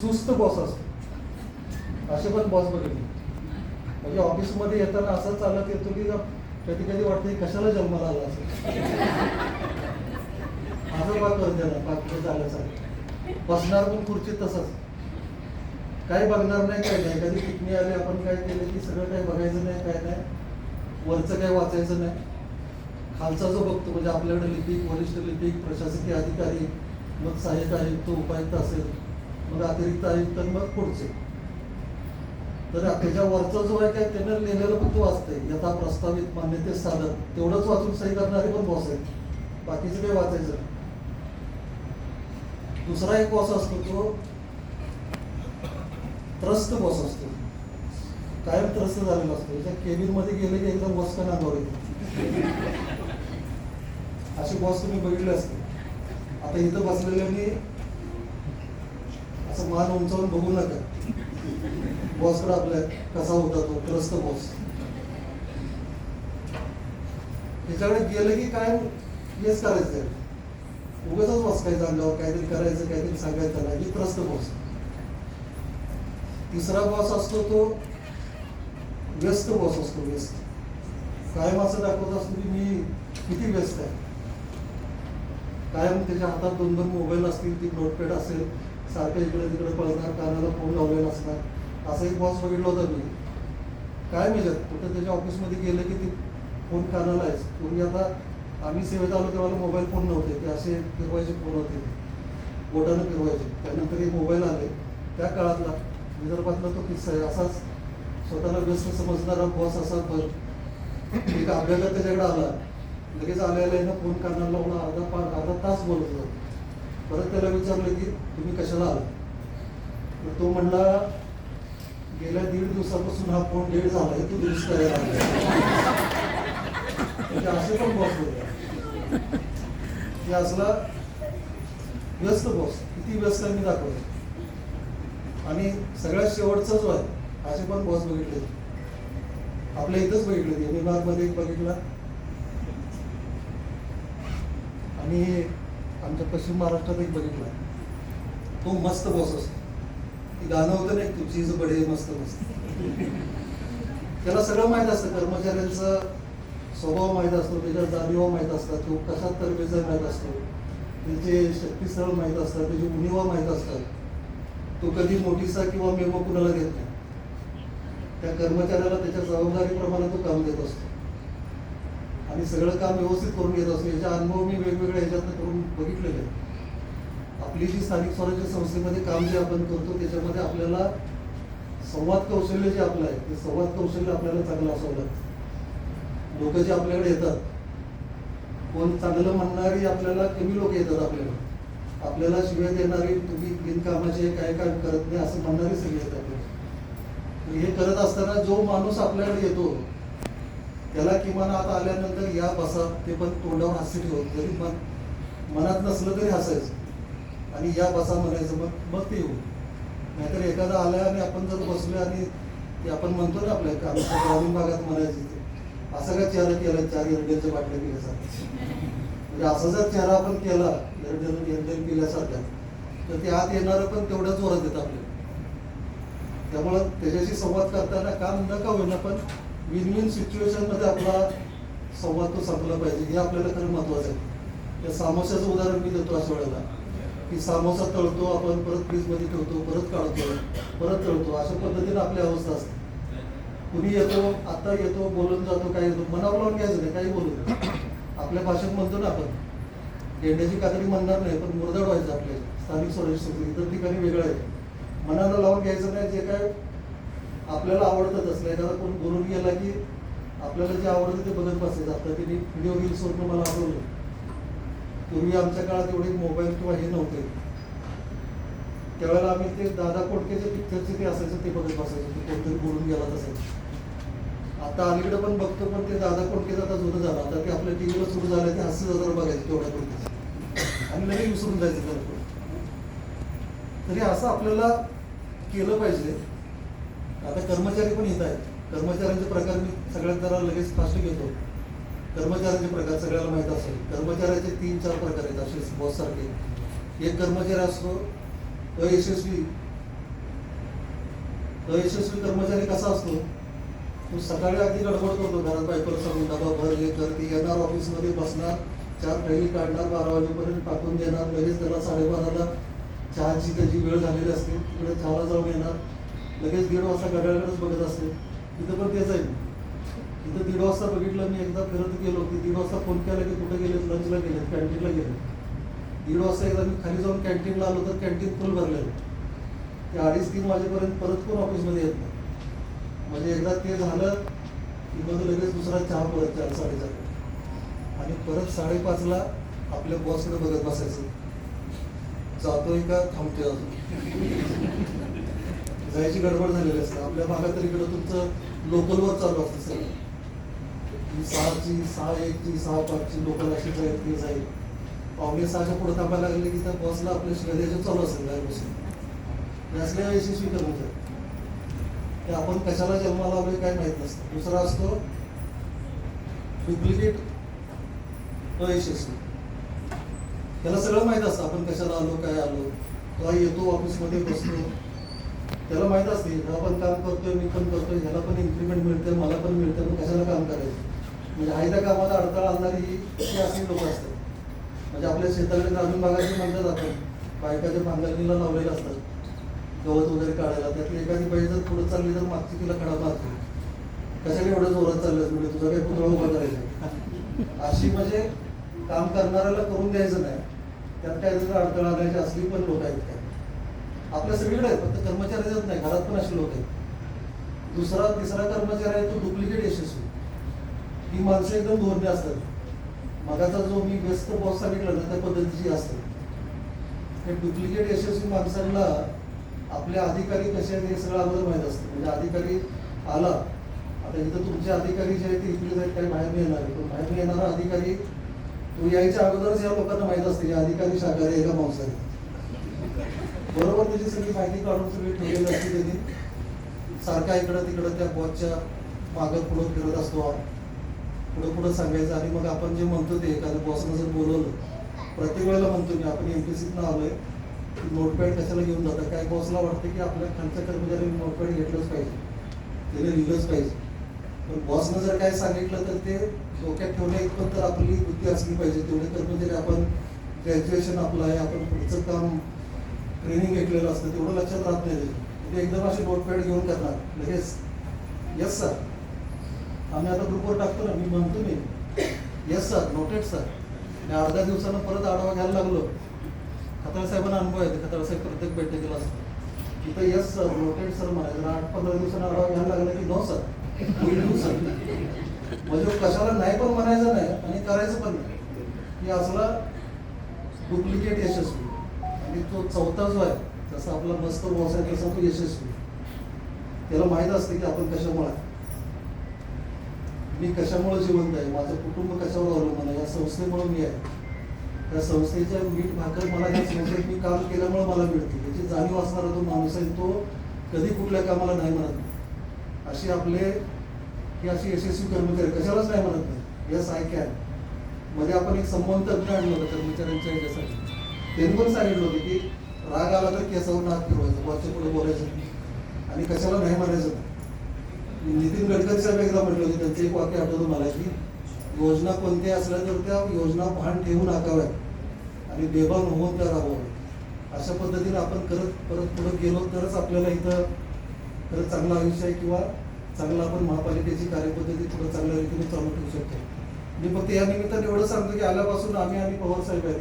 सुस्त बॉस असतो. असे पण बॉस बघितले. म्हणजे ऑफिसमध्ये येताना असं चालत येतो की कधी कधी वाटतं कशाला जन्माला आला असं असं पाक त्याला बाकी पाक चालायचं बसणार पण खुर्ची तसंच. काय बघणार नाही काय नाही. कधी पिकनी आली आपण काय केलं की सगळं काही बघायचं नाही काय नाही. वरचं काय वाचायचं नाही. खालचा जो बघतो म्हणजे आपल्याकडे लिपिक वरिष्ठ लिपिक प्रशासकीय अधिकारी मग सहाय्यक आयुक्त उपायुक्त असेल. मग अतिरिक्त आयुक्त मग पुढचे. तर त्याच्या वरचा जो आहे काय त्यांना लिहिलेलं फक्त वाचतंय यथा प्रस्तावित मान्यते साधन तेवढंच वाचून सही करणारे पण बॉस आहेत. बाकीचं काही वाचायचं दुसरा एक बॉस असतो तो त्रस्त बॉस असतो. कायम त्रस्त झालेला असतो. त्याच्या केबिनमध्ये गेले की एकदम बॉस का नांगावर येतो असे बॉस तुम्ही बघितले असते आता इथं बसलेल्यांनी असं मान उंचावून बघू नका. बॉसकडे आपल्या कसा होता तो त्रस्त बॉस त्याच्याकडे गेलं की काय हेच करायचं उगाच वाचकायचं अंगावर काहीतरी करायचं काहीतरी सांगायचं नाही. त्रस्त बॉस तिसरा बॉस असतो तो व्यस्त बॉस असतो व्यस्त. कायम असं दाखवत असतो की मी किती व्यस्त आहे. कायम त्याच्या हातात दोन दोन मोबाईल असतील ती नोटपॅड असेल सारखं इकडे तिकडे पळणार कानाला फोन लावलेला असणार. असा एक बॉस बघितला होता मी. काय मिळत कुठं त्याच्या ऑफिसमध्ये गेलं की ते फोन कानाला आहेच. पूर्वी आता आम्ही सेवेत आलो तेव्हा मोबाईल फोन नव्हते. ते असे फिरवायचे फोन होते. बोटानं फिरवायचे. त्यानंतर एक मोबाईल आले. त्या काळातला. विदर्भातला तो किस्सा आहे. असाच स्वतःला व्यस्त समजणारा बॉस असा बर एक अभ्यागत त्याच्याकडे आला. लगेच आलेला फोन कानाला लावून अर्धा पा अर्धा तास बोलत होता परत त्याला विचारलं की तुम्ही कशाला आला तर तो म्हणला गेल्या दीड दिवसापासून हा फोन डेड झालाय तू दुरुस्त करायला आला." म्हणजे असे पण बॉस होते. असला व्यस्त बॉस किती व्यस्त आहे मी दाखवतो. आणि सगळ्यात शेवटचा जो आहे असे पण बॉस बघितले. आपल्या इथंच बघितले एम एक बघितला. आणि आमच्या पश्चिम महाराष्ट्रात एक बघितला. तो मस्त बॉस असतो. ती गाणं होतं ना एक तुझी बडे मस्त मस्त त्याला सगळं माहीत असतं. कर्मचाऱ्यांचा स्वभाव माहीत असतो त्याच्या जाणीवा माहीत असतात तो कशा तरबेजा माहीत असतो. त्याचे शक्तीस्थळ माहीत असतात त्याची उणीवा माहीत असतात. तो कधी मोठीसा किंवा मेवा कुणाला देत नाही. त्या कर्मचाऱ्याला त्याच्या जबाबदारीप्रमाणे तो काम देत असतो. आणि सगळं काम व्यवस्थित करून घेत असतो याचा अनुभव मी वेगवेगळ्या ह्याच्यातनं करून बघितलेले आहे. आपली जी स्थानिक स्वराज्य संस्थेमध्ये काम जे आपण करतो त्याच्यामध्ये आपल्याला संवाद कौशल्य जे आपलं आहे ते संवाद कौशल्य आपल्याला चांगलं असावं लागतं. लोक जे आपल्याकडे येतात कोण चांगलं म्हणणारी आपल्याला कमी लोक येतात आपल्याला आपल्याला शिवाय देणारी तुम्ही बिनकामाचे काय काय करत नाही असं म्हणणारी सगळी येतात आपल्याला हे करत असताना जो माणूस आपल्याकडे येतो त्याला किमान आता आल्यानंतर या बसा ते पण तोंडावर हास्य ठेवत जरी मन मनात नसलं तरी हसायचं. आणि या बसा म्हणायचं मग मग ते येऊ. नाहीतर एखादा आला आणि आपण जर बसलो आणि ते आपण म्हणतो ना आपल्या आमच्या ग्रामीण भागात म्हणायचं ते असा काय चेहरा केला चार एरडेलच्या बाटल्या पिल्यासारख्या म्हणजे असा जर चेहरा आपण केला एरडेल एरडेल पिल्यासारख्या तर ते आत येणारं पण तेवढ्या जोरात येतं आपल्याला. त्यामुळं त्याच्याशी संवाद करताना काम न का होईना पण विन विन सिच्युएशनमध्ये आपला संवाद तो संपला पाहिजे. हे आपल्याला खरं महत्वाचं आहे. त्या सामोस्याचं उदाहरण मी देतो अशा वेळेला. की सामोसा तळतो आपण परत फ्रीजमध्ये ठेवतो परत काढतो परत तळतो. अशा पद्धतीने आपली अवस्था असते. कुणी येतो आता येतो बोलून जातो काय येतो. मनावर लावून घ्यायचं नाही काही बोलून आपल्या भाषेत म्हणतो ना आपण. गेंड्याची कातडी म्हणणार नाही पण मुरदाड व्हायचं आपल्या स्थानिक स्वराज्य संस्कृती इतर ठिकाणी वेगळं आहे. मनाला लावून घ्यायचं नाही जे काय आपल्याला आवडतच असलं. एखादा कोण बोलून गेला की आपल्याला जे आवडतं ते बघत बसायचं. आता तिने व्हिडिओ गेम्सवरनं मला आठवलं. पूर्वी आमच्या काळात एवढे मोबाईल किंवा हे नव्हते. त्यावेळेला आम्ही ते दादा कोटकेचे पिक्चरचे ते असायचं ते बघत बसायचं. ते कोणतरी बोलून गेला तसं. आता अलीकडे पण बघतो पण ते दादा कोटकेचा आता जुनं झाला. आता ते आपल्या टी व्हीवर सुरू झालं ते हास्य हजार बघायचं तेवढ्या कोटकेचं आणि लगेच विसरून जायचं त्याला. तरी असं आपल्याला केलं पाहिजे. आता कर्मचारी पण येत आहेत. कर्मचाऱ्यांचे प्रकार मी सगळ्यात जरा लगेच फास्ट घेतो. कर्मचाऱ्यांचे प्रकार सगळ्याला माहीत असेल. कर्मचाऱ्याचे तीन चार प्रकार आहेत. असे बॉस सारखे. एक कर्मचारी असतो अयशस्वी अयशस्वी कर्मचारी कसा असतो? तो सकाळी अगदी गडबड करतो. घरात बायकोला सांगून डबा भर हे कर. ती येणार ऑफिसमध्ये बसणार चार फैली काढणार बारा वाजेपर्यंत टाकून देणार. लगेच त्याला साडेबाराला चहाची त्याची वेळ झालेली असते. तिकडे चहाला जाऊन येणार. लगेच दीड वाजता घड्याळकडेच बघत असते. तिथं पण तेच आहे. तिथं दीड वाजता बघितलं मी एकदा फिरत गेलो की दीड वाजता फोन केला की कुठे गेलेत? लंचला गेलेत कॅन्टीनला गेले दीड वाजता एकदा मी खाली जाऊन कॅन्टीनला आलो तर कॅन्टीन फुल भरलेलं ते अडीच तीन वाजेपर्यंत परत कोण ऑफिसमध्ये येत नाही. म्हणजे एकदा ते झालं की मग लगेच दुसरा चहा परत चार साडेचार. आणि परत साडेपाचला आपल्या बॉसकडे बघत बसायचं. जातोय का? थांबतोय अजून. याची गडबड झालेली असते. आपल्या भागात तर इकडं तुमचं लोकलवर चालू असतं सगळं. सहाची सहा एकची सहा पाचची लोकल अशी जाईल जाईल. पावणे सहाच्या पुढे थांबायला लागले की त्या बसला आपल्या शिवाय चालू असेल बाहेरपासून हे यशस्वी यशस्वी कर्मचारी ते आपण कशाला जन्माला आलोय काय माहीत नसतं. दुसरा असतो डुप्लिकेट अयशस्वी त्याला सगळं माहीत असतं आपण कशाला आलो काय आलो. तो येतो ऑफिसमध्ये बसतो. त्याला माहीत असते हा पण काम करतोय मी पण करतोय ह्याला पण इन्क्रीमेंट मिळते मला पण मिळते मग कशाला काम करायचं? म्हणजे आहे त्या कामाला अडथळा आणणारी ही अशी लोक असतात. म्हणजे आपल्या शेताकडे ग्रामीण भागाची म्हणलं आपण बायकाच्या भांगरणीला लावलेलं असतात गवत वगैरे काढायला त्यातली एखादी बाई जर पुढे चालली तर मागची तिला खडा मारते. कशाला एवढं जोरात चाललं म्हणजे तुझा काही पुतळा उभा करायचा अशी म्हणजे काम करणाऱ्याला करून द्यायचं नाही. त्यात काय जर अडथळा आणायची असली पण लोक आहेत काय आपल्या सगळीकडे आहेत फक्त कर्मचारीच नाही घरात पण असे लोक आहेत. दुसरा तिसरा कर्मचारी आहे तो डुप्लिकेट यशस्वी. ही माणसं एकदम धोरणे असतात. मगाचा जो मी व्यस्त बॉस सांगितला ना त्या पद्धतीची असते. हे डुप्लिकेट यशस्वी माणसांना आपले अधिकारी कसे आहेत हे सगळं अगोदर माहीत असतं. म्हणजे अधिकारी आला आता इथं तुमचे अधिकारी जे आहेत ते इकडे जाईल काही बाहेर येणार. आहे. पण बाहेर येणारा अधिकारी तो यायच्या अगोदरच या लोकांना माहीत असते या अधिकारी शाकाहारी एका का मांसाहारी? बरोबर त्याची सगळी माहिती काढून सगळी ठेवलेली असते त्यांनी. सारखा इकडं तिकडं त्या बॉसच्या मागं पुढं फिरत असतो पुढं पुढं सांगायचं. आणि मग आपण जे म्हणतो ते एखाद्या बॉसनं जर बोलवलं प्रत्येक वेळेला म्हणतो की आपण एम पी सीतनं आलोय नोटपॅड कशाला घेऊन जातात काय बॉसला वाटतं की आपल्या खालच्या कर्मचाऱ्यांनी नोटपॅड घेतलंच पाहिजे? त्याने लिहिलंच पाहिजे. पण बॉसनं जर काय सांगितलं तर ते डोक्यात ठेवण्या इतपत तर आपली बुद्धी असली पाहिजे. तेवढे कर्मचारी आपण ग्रॅज्युएशन आपलं आहे आपण पुढचं काम ट्रेनिंग घेतलेलं असतं तेवढं लक्षात राहत नाही ते. म्हणजे एकदम असे नोटपॅड घेऊन करणार लगेच येस सर आम्ही आता ग्रुपवर टाकतो ना मी म्हणतो मी येस सर नोटेड सर आणि अर्ध्या दिवसानं परत आढावा घ्यायला लागलो. खताळ साहेबांना अनुभव आहे खताळ साहेब प्रत्येक बैठकीला असतो तिथं येस सर नोटेड सर म्हणायचं आठ पंधरा दिवसानं आढावा घ्यायला लागला की no sir will do sir म्हणजे कशाला नाही पण म्हणायचं नाही आणि करायचं पण नाही. की असला डुप्लिकेट यशस्वी. आणि तो चौथा जो आहे जसा आपला मस्त बॉस आहे तसा तो यशस्वी. त्याला माहीत असते की आपण कशामुळे मी कशामुळे जिवंत आहे? माझं कुटुंब कशावर अवलंबून आहे? या संस्थेमुळे मी आहे. त्या संस्थेच्या मीठ भाकर मला या संस्थेत मी काम केल्यामुळे मला मिळते. याची जाणीव असणारा तो माणूस आहे तो कधी कुठल्या कामाला नाही म्हणत नाही. अशी आपले की अशी यशस्वी कर्मचारी कशालाच नाही म्हणत नाही. यस आय कॅनमध्ये आपण एक संबंध तज्ञ आणलं होतं कर्मचाऱ्यांच्या याच्यासाठी. त्यांनी पण सांगितलं होतं की राग आला तर केसावर नाक फिरवायचं बॉसच्या पुढे बोलायचं आणि कशाला नाही म्हणायचं? नितीन गडकरी साहेब एकदा म्हटलं होते त्यांचं एक वाक्य आठवतं मला की योजना कोणत्या असल्या तर त्या योजना भान ठेवून आकाव्यात आणि बेभान होऊन त्या राबवाव्यात अशा पद्धतीने आपण करत परत पुढे गेलो तरच आपल्याला इथं खरंच चांगलं आयुष्य आहे किंवा चांगलं आपण महापालिकेची कार्यपद्धती पुढे चांगल्या रीतीने चालू ठेवू शकतो. मी फक्त या निमित्ताने एवढं सांगतो की आल्यापासून आम्ही आणि पवार साहेब आहेत